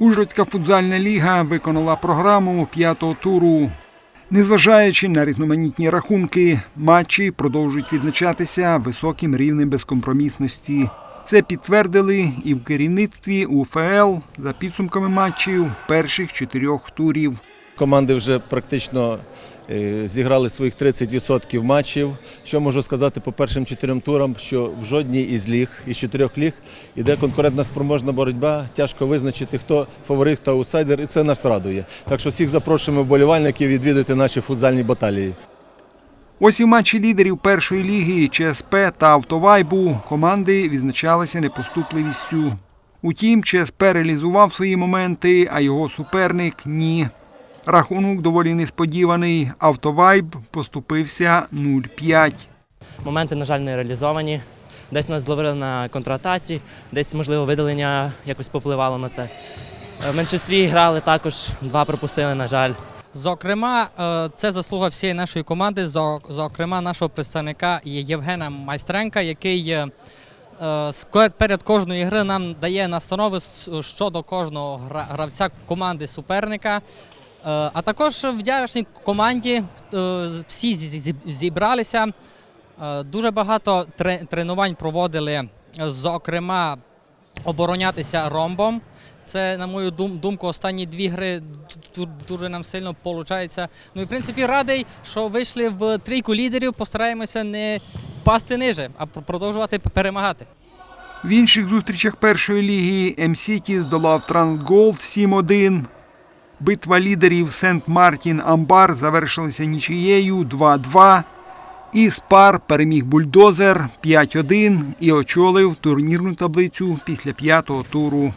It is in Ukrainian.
Ужгородська футзальна ліга виконала програму п'ятого туру. Незважаючи на різноманітні рахунки, матчі продовжують відзначатися високим рівнем безкомпромісності. Це підтвердили і в керівництві УФЛ за підсумками матчів перших чотирьох турів. Команди вже практично е, зіграли своїх 30% матчів. Що можу сказати по першим чотирьом турам, що в жодній із ліг, із чотирьох ліг, іде конкурентна спроможна боротьба. Тяжко визначити, хто фаворит, хто аутсайдер, і це нас радує. Так що всіх запрошуємо вболівальників відвідати наші футзальні баталії. Ось і матчі лідерів першої ліги ЧСП та Автовайбу команди відзначалися непоступливістю. Утім, ЧСП реалізував свої моменти, а його суперник ні. Рахунок доволі несподіваний. Автовайб поступився 0-5. Моменти, на жаль, не реалізовані. Десь нас зловили на контратаці, десь, можливо, видалення якось попливало на це. Е, В меншинстві грали також, два пропустили, на жаль. Зокрема, е, це заслуга всієї нашої команди, зокрема нашого представника Євгена Майстренка, який е, перед кожної гри нам дає настанови щодо кожного гравця команди суперника. Е, А також вдячний команді, е, всі зі- зі- зібралися. Е, Дуже багато тренувань проводили, зокрема, оборонятися ромбом. Це, на мою думку, останні дві гри дуже нам сильно виходить. Ну і в принципі радий, що вийшли в трійку лідерів. Постараємося не впасти ниже, а продовжувати перемагати. В інших зустрічах першої ліги М-Сіті здолав Трансголд 7-1. Битва лідерів Сент-Мартін-Амбар завершилася нічиєю 2-2. І Спар переміг бульдозер 5-1 і очолив турнірну таблицю після п'ятого туру.